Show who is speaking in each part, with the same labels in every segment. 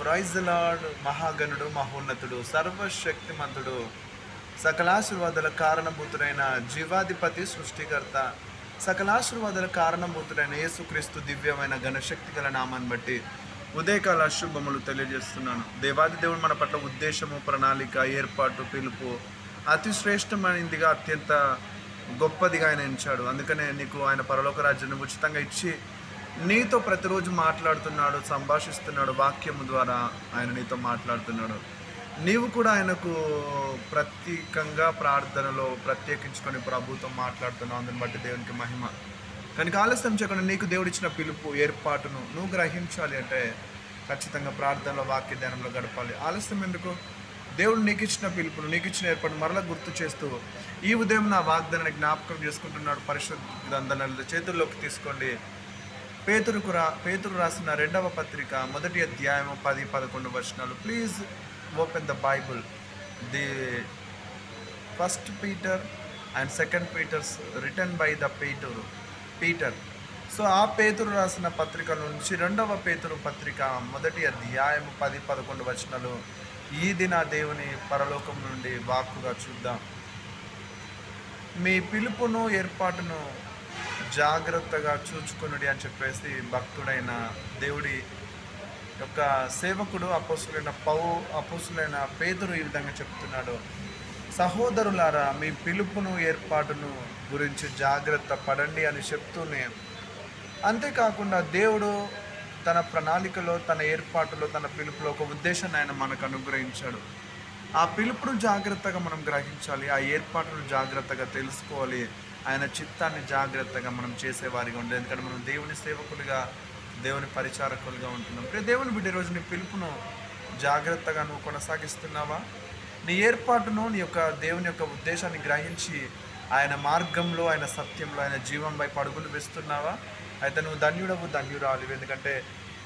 Speaker 1: Praise lord మహాగణుడు మహోన్నతుడు సర్వశక్తిమంతుడు సకలాశీర్వాదాల కారణభూతుడైన జీవాధిపతి సృష్టికర్త సకలాశీర్వాదాల కారణభూతుడైన యేసుక్రీస్తు దివ్యమైన ఘనశక్తి గల నామాన్ని బట్టి ఉదయకాల శుభములు తెలియజేస్తున్నాను. దేవాది దేవుడు మన పట్ల ఉద్దేశము ప్రణాళిక ఏర్పాటు పిలుపు అతి శ్రేష్టమైనదిగా అత్యంత గొప్పదిగా ఆయన ఎంచాడు. అందుకనే నీకు ఆయన పరలోక రాజ్యాన్ని ఉచితంగా ఇచ్చి నీతో ప్రతిరోజు మాట్లాడుతున్నాడు సంభాషిస్తున్నాడు వాక్యము ద్వారా ఆయన నీతో మాట్లాడుతున్నాడు. నీవు కూడా ఆయనకు ప్రత్యేకంగా ప్రార్థనలో ప్రత్యేకించుకొని ప్రభుతో మాట్లాడుతున్నావు. అందుని బట్టి దేవునికి మహిమ. కనుక ఆలస్యం చేయకుండా నీకు దేవుడిచ్చిన పిలుపు ఏర్పాటును నువ్వు గ్రహించాలి అంటే ఖచ్చితంగా ప్రార్థనలో వాక్య ధ్యానంలో గడపాలి. ఆలస్యం ఎందుకు? దేవుడు నీకు ఇచ్చిన పిలుపును నీకు ఇచ్చిన ఏర్పాటు మరలా గుర్తు చేస్తూ ఈ ఉదయం నా వాగ్దానాన్ని జ్ఞాపకం చేసుకుంటున్నాడు. పరిశుద్ధ గ్రంథాలను చేతుల్లోకి తీసుకోండి. పేతురుకు రా పేతురు రాసిన రెండవ పత్రిక మొదటి అధ్యాయం పది పదకొండు వచనాలు. Please open the Bible the first Peter and second Peter's written by the Peturu Peter so ఆ పేతురు రాసిన పత్రిక నుంచి రెండవ పేతురు పత్రిక మొదటి అధ్యాయం పది పదకొండు వచనాలు. ఈ దిన దేవుని పరలోకం నుండి వాక్కుగా చూద్దాం. మీ పిలుపును ఏర్పాటును జాగ్రత్తగా చూచుకునుడి అని చెప్పేసి భక్తుడైన దేవుడి యొక్క సేవకుడు అపోసులైన పౌ అపోసులైన పేదరు ఈ విధంగా చెప్తున్నాడు. సహోదరులారా మీ పిలుపును ఏర్పాటును గురించి జాగ్రత్త పడండి అని చెప్తూనే అంతేకాకుండా దేవుడు తన ప్రణాళికలో తన ఏర్పాటులో తన పిలుపులో ఒక ఉద్దేశాన్ని ఆయన మనకు అనుగ్రహించాడు. ఆ పిలుపును జాగ్రత్తగా మనం గ్రహించాలి ఆ ఏర్పాటును జాగ్రత్తగా తెలుసుకోవాలి ఆయన చిత్తాన్ని జాగ్రత్తగా మనం చేసేవారిగా ఉండాలి. ఎందుకంటే మనం దేవుని సేవకులుగా దేవుని పరిచారకులుగా ఉంటున్నాం. ప్రియ దేవుని బిడ్డ రోజు నీ పిలుపును జాగ్రత్తగా నువ్వు కొనసాగిస్తున్నావా? నీ ఏర్పాటును నీ యొక్క దేవుని యొక్క ఉద్దేశాన్ని గ్రహించి ఆయన మార్గంలో ఆయన సత్యంలో ఆయన జీవం వైపు అడుగులు వేస్తున్నావా? అయితే నువ్వు ధన్యుడవు ధన్యురాలు ఎందుకంటే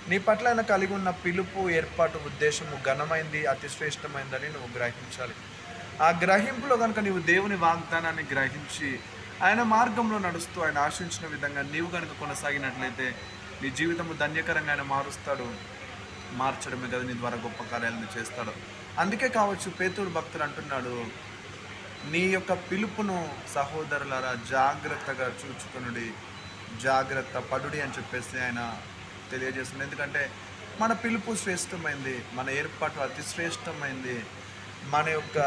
Speaker 1: నీ పట్ల ఆయన కలిగి ఉన్న పిలుపు ఏర్పాటు ఉద్దేశము ఘనమైంది అతి శ్రేష్టమైందని నువ్వు గ్రహించాలి. ఆ గ్రహింపులో కనుక నీవు దేవుని వాగ్దానాన్ని గ్రహించి ఆయన మార్గంలో నడుస్తూ ఆయన ఆశించిన విధంగా నీవు కనుక కొనసాగినట్లయితే నీ జీవితము ధన్యకరంగా ఆయన మారుస్తాడు. మార్చడమే కదా నీ ద్వారా గొప్ప కార్యాలను చేస్తాడు. అందుకే కావచ్చు పేతుడు భక్తులు అంటున్నాడు నీ యొక్క పిలుపును సహోదరులారా జాగ్రత్తగా చూచుకునుడి జాగ్రత్త పడుడి అని చెప్పేసి ఆయన తెలియజేస్తుంది ఎందుకంటే మన పిలుపు శ్రేష్టమైంది మన ఏర్పాటు అతి శ్రేష్టమైంది మన యొక్క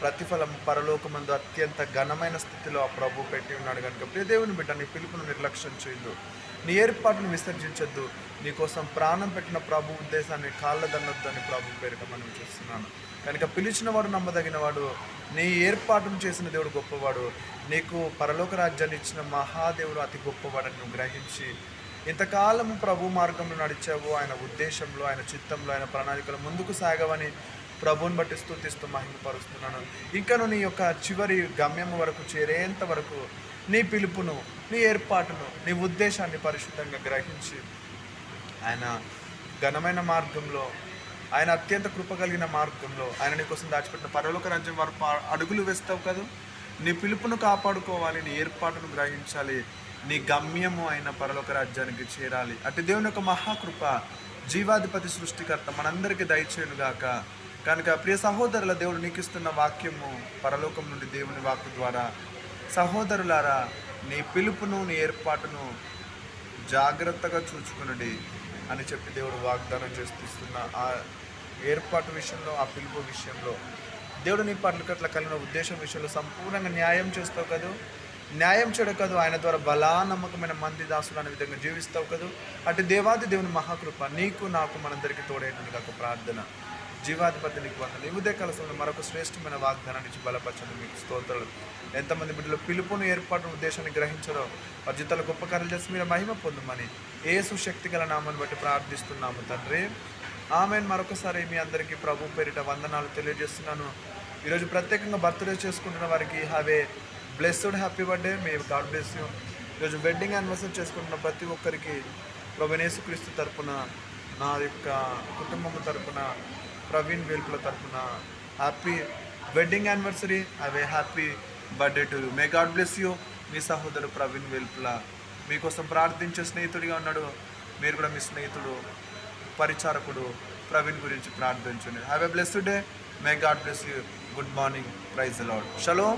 Speaker 1: ప్రతిఫలం పరలోకమందు అత్యంత ఘనమైన స్థితిలో ఆ ప్రభు పెట్టి ఉన్నాడు కనుక ప్రియదేవుని బిడ్డ నీ పిలుపును నిర్లక్ష్యం చేయొద్దు నీ ఏర్పాటును విసర్జించొద్దు. నీకోసం ప్రాణం పెట్టిన ప్రభు ఉద్దేశాన్ని కాళ్ళదన్నొద్దు అని ప్రభు పేరిట మనం చూస్తున్నాను. కనుక పిలిచిన వాడు నమ్మదగిన వాడు నీ ఏర్పాటును చేసిన దేవుడు గొప్పవాడు నీకు పరలోక రాజ్యాన్ని ఇచ్చిన మహాదేవుడు అతి గొప్పవాడని నువ్వు గ్రహించి ఇంతకాలం ప్రభు మార్గంలో నడిచావు? ఆయన ఉద్దేశంలో ఆయన చిత్తంలో ఆయన ప్రణాళికలు ముందుకు సాగవని ప్రభుని బట్టి స్థుతిస్తూ మహిమపరుస్తున్నాను. ఇంకను నీ యొక్క చివరి గమ్యం వరకు చేరేంత వరకు నీ పిలుపును నీ ఏర్పాటును నీ ఉద్దేశాన్ని పరిశుద్ధంగా గ్రహించి ఆయన ఘనమైన మార్గంలో ఆయన అత్యంత కృప కలిగిన మార్గంలో ఆయన నీ కోసం దాచిపెట్టిన పరలోక రాజ్యం వారు అడుగులు వేస్తావు కదా? నీ పిలుపును కాపాడుకోవాలి నీ ఏర్పాటును గ్రహించాలి నీ గమ్యము అయిన పరలోక రాజ్యానికి చేరాలి. అటు దేవుని యొక్క మహాకృప జీవాధిపతి సృష్టికర్త మనందరికీ దయచేయునుగాక. కనుక ప్రియ సహోదరుల దేవుడు నీకు ఇస్తున్న వాక్యము పరలోకం నుండి దేవుని వాక్కు ద్వారా సహోదరులారా నీ పిలుపును నీ ఏర్పాటును జాగ్రత్తగా చూచుకునడి అని చెప్పి దేవుడు వాగ్దానం చేస్తున్న ఆ ఏర్పాటు విషయంలో ఆ పిలుపు విషయంలో దేవుడు నీ పట్ల అట్లా కలిగిన ఉద్దేశం విషయంలో సంపూర్ణంగా న్యాయం చేస్తావు కదా. న్యాయం చేయడం ఆయన ద్వారా బలా నమ్మకమైన మంది దాసులు అనే విధంగా జీవిస్తావు కదూ. అటు దేవాది దేవుని మహాకృప నీకు నాకు మనందరికీ తోడేటువంటి ఒక ప్రార్థన. జీవాధిపతి నీకు వందలు ఈ ఉదయ కలసంలో మరొక శ్రేష్టమైన వాగ్దానాన్ని ఇచ్చి బలపరచండి మీకు స్తోత్రాలు. ఎంతమంది బిడ్డలు పిలుపును ఏర్పాటు ఉద్దేశాన్ని గ్రహించడం వారి జీతాలు గొప్ప కార్యాలు చేసి మీరు మహిమ పొందమని ఏసు శక్తి గల నామాన్ని బట్టి ప్రార్థిస్తున్నాము తండ్రి. ఆమెను. మరొకసారి మీ అందరికీ ప్రభు పేరిట వందనాలు తెలియజేస్తున్నాను. ఈరోజు ప్రత్యేకంగా బర్త్డే చేసుకుంటున్న వారికి have a blessed happy birthday me God bless you ఈరోజు వెడ్డింగ్ యానివర్సరీ చేసుకుంటున్న ప్రతి ఒక్కరికి ప్రభనేసుక్రీస్తు తరపున నా యొక్క కుటుంబం తరపున ప్రవీణ్ వేల్పుల తరపున happy wedding anniversary have a happy birthday to may God bless you మీ సహోదరు ప్రవీణ్ వేల్పుల మీకోసం ప్రార్థించే స్నేహితుడిగా ఉన్నాడు. మీరు కూడా మీ స్నేహితుడు. పరిచారకుడు ప్రవీణ్ గురించి ప్రార్థించండి have a blessed day may God bless you good morning praise Lord shalom